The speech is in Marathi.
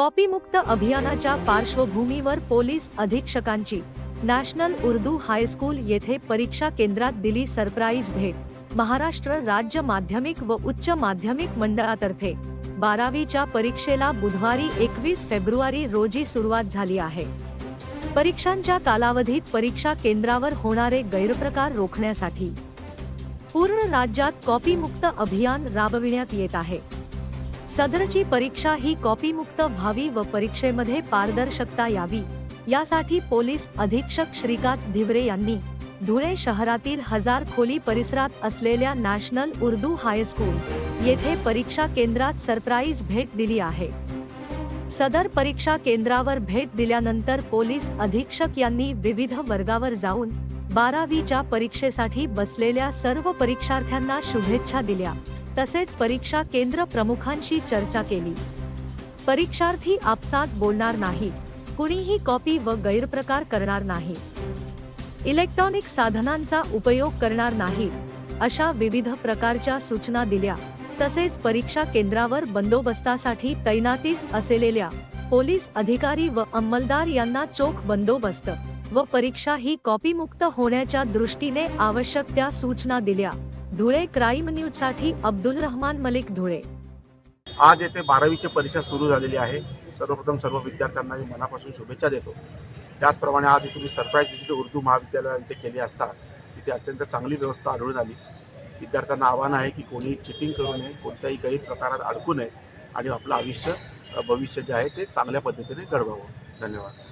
कॉपीमुक्त अभियानाच्या पार्श्वभूमीवर पोलीस अधीक्षकांची नॅशनल उर्दू हायस्कूल येथे परीक्षा केंद्रात दिली सरप्राईज भेट. महाराष्ट्र राज्य माध्यमिक व उच्च माध्यमिक मंडळातर्फे बारावीच्या परीक्षेला बुधवारी एकवीस फेब्रुवारी रोजी सुरुवात झाली आहे. परीक्षांच्या कालावधीत परीक्षा केंद्रावर होणारे गैरप्रकार रोखण्यासाठी पूर्ण राज्यात कॉपीमुक्त अभियान राबविण्यात येत आहे. सदरची परीक्षा ही कॉपीमुक्त व्हावी व परीक्षेमध्ये पारदर्शकता यावी. यासाठी पोलीस अधीक्षक श्रीकांत धिवरे यांनी धुळे शहरातील हजार खोली परिसरात असलेल्या नॅशनल उर्दू हायस्कूल येथे परीक्षा केंद्रात सरप्राईज भेट दिली आहे. सदर परीक्षा केंद्रावर भेट दिल्यानंतर पोलीस अधीक्षक यांनी विविध वर्गावर जाऊन बारावीच्या परीक्षेसाठी बसलेल्या सर्व परीक्षार्थ्यांना शुभेच्छा दिल्या. तसेच परीक्षा केंद्र प्रमुखांशी चर्चा केली. परीक्षार्थी आपसात बोलणार नाहीत कुणीही कॉपी व गैरप्रकार करणार नाही. इलेक्ट्रॉनिक साधनांचा उपयोग करणार नाहीत अशा विविध प्रकारच्या सूचना दिल्या. तसेच परीक्षा केंद्रावर बंदोबस्तासाठी तैनातीस असलेल्या पोलीस अधिकारी व अंमलदार यांना चोख बंदोबस्त व परीक्षा ही कॉपीमुक्त होण्याच्या दृष्टीने आवश्यक त्या सूचना दिल्या. धुळे क्राईम न्यूजसाठी अब्दुल रहमान मलिक धुळे. आज येथे बारावीची परीक्षा सुरू झालेली आहे. सर्वप्रथम सर्व विद्यार्थ्यांना मी मनापासून शुभेच्छा देतो. त्याचप्रमाणे आज इथे मी सरप्राईज विजिट उर्दू महाविद्यालय इथे केली असता तिथे अत्यंत चांगली व्यवस्था आढळून आली. विद्यार्थ्यांना आव्हान आहे की कोणी चिटिंग करू नये कोणत्याही गैरप्रकारात अडकू नये आणि आपलं आयुष्य भविष्य जे आहे ते चांगल्या पद्धतीने घडवावं. धन्यवाद.